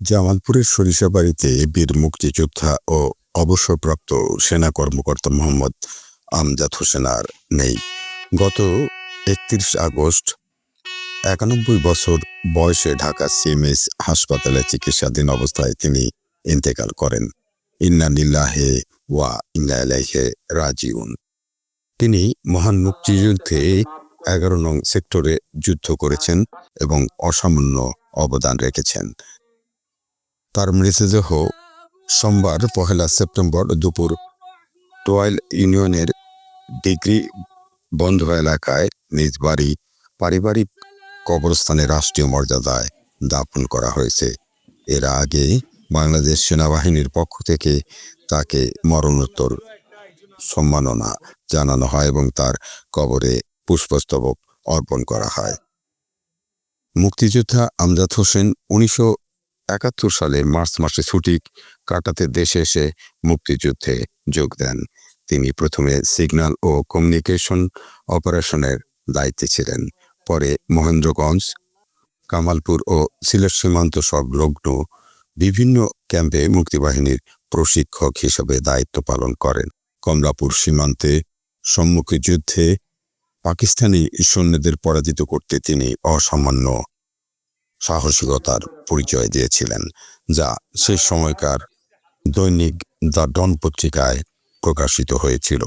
জামালপুরের সরিষাবাড়িতে বীর মুক্তিযোদ্ধা ও অবসরপ্রাপ্ত সেনা কর্মকর্তা মোহাম্মদ আমজাদ হোসেন আর নেই। গত একত্রিশ আগস্ট একানব্বই বছর বয়সে ঢাকা সিএমএস হাসপাতালে চিকিৎসাধীন অবস্থায় তিনি ইন্তেকাল করেন। ইন্না নিল্লাহে ওয়া ইন্না ইলাইহে রাজিউন। তিনি মহান মুক্তিযুদ্ধে এগারো নং সেক্টরে যুদ্ধ করেছেন এবং অসামান্য অবদান রেখেছেন। তার মৃতদেহ সোমবার, পহেলা সেপ্টেম্বর দুপুর টোয়াইল ইউনিয়নের ডিগ্রি বন্ধ এলাকায় নিজ বাড়ি পারিবারিক কবরস্থানে রাষ্ট্রীয় মর্যাদায় দাফন করা হয়েছে। এর আগে বাংলাদেশ সেনাবাহিনীর পক্ষ থেকে তাকে মরণোত্তর সম্মাননা জানানো হয় এবং তার কবরে পুষ্পস্তবক অর্পণ করা হয়। মুক্তিযোদ্ধা আমজাদ হোসেন উনিশশো একাত্তর সালে মার্চ মাসে ছুটি কাটাতে দেশে এসে মুক্তিযুদ্ধে যোগ দেন। তিনি প্রথমে সিগন্যাল ও কমিউনিকেশন অপারেশনের দায়িত্বে ছিলেন, পরে মহেন্দ্রগঞ্জ, কামালপুর ও সিলেট সীমান্ত সংলগ্ন বিভিন্ন ক্যাম্পে মুক্তিবাহিনীর প্রশিক্ষক হিসেবে দায়িত্ব পালন করেন। কমলাপুর সীমান্তে সম্মুখী যুদ্ধে পাকিস্তানি সৈন্যদের পরাজিত করতে তিনি অসামান্য সাহসিকতার পরিচয় দিয়েছিলেন, যা সে সময়কার দৈনিক দ্য ডন পত্রিকায় প্রকাশিত হয়েছিল।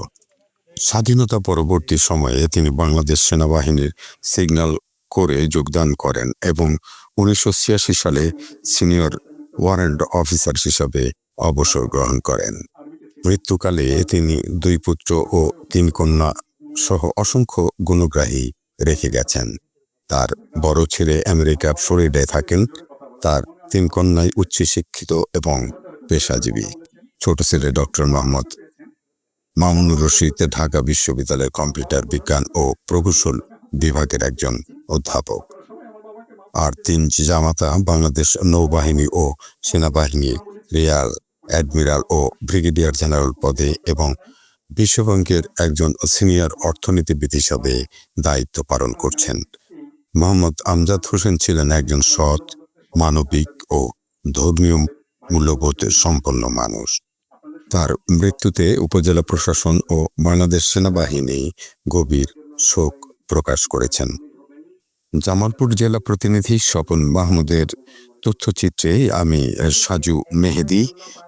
স্বাধীনতা পরবর্তী সময়ে তিনি বাংলাদেশ সেনাবাহিনীর সিগন্যাল করে যোগদান করেন এবং উনিশশো ছিয়াশি সালে সিনিয়র ওয়ারেন্ট অফিসার হিসাবে অবসর গ্রহণ করেন। মৃত্যুকালে তিনি দুই পুত্র ও তিন কন্যা সহ অসংখ্য গুণগ্রাহী রেখে গেছেন। তার বড় ছেলে আমেরিকা, ফ্লোরিডায় থাকেন। তার তিন কন্যাই উচ্চশিক্ষিত এবং পেশাজীবী। ছোট ছেলে ডক্টর মোহাম্মদ মামুনুর রশিদ, ঢাকা বিশ্ববিদ্যালয়ের কম্পিউটার বিজ্ঞান ও প্রকৌশল বিভাগের একজন অধ্যাপক। আর তিন জামাতা বাংলাদেশ নৌবাহিনী ও সেনাবাহিনী, রিয়াল অ্যাডমিরাল ও ব্রিগেডিয়ার জেনারেল পদে এবং বিশ্বব্যাংকের একজন সিনিয়র অর্থনীতিবিদ হিসাবে দায়িত্ব পালন করছেন। মোহাম্মদ আমজাদ হোসেন ছিলেন একজন সৎ, মানবিক ও ধর্মীয় মূল্যবোধ সম্পন্ন মানুষ। তার মৃত্যুতে উপজেলা প্রশাসন ও বাংলাদেশ সেনাবাহিনী গভীর শোক প্রকাশ করেছেন। জামালপুর জেলা প্রতিনিধি স্বপন মাহমুদের তথ্যচিত্রে আমি সাজু মেহেদি,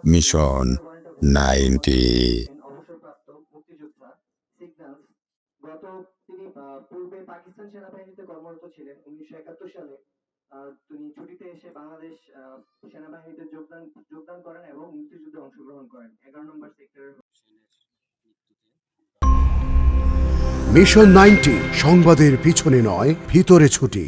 মিশন নাইনটি অবসরপ্রাপ্ত মুক্তিযোদ্ধা সিগন্যাল গত তিনি আহ, পূর্বে পাকিস্তান সেনাবাহিনীতে কর্মরত ছিলেন। উনিশশো একাত্তর সালে আহ, তিনি ছুটিতে এসে বাংলাদেশ আহ, সেনাবাহিনীতে যোগদান যোগদান করেন এবং মুক্তিযুদ্ধে অংশগ্রহণ করেন। এগারো নম্বর সেক্টরের মিশন নাইনটি সংবাদের পিছনে নয় ভিতরে ছুটি।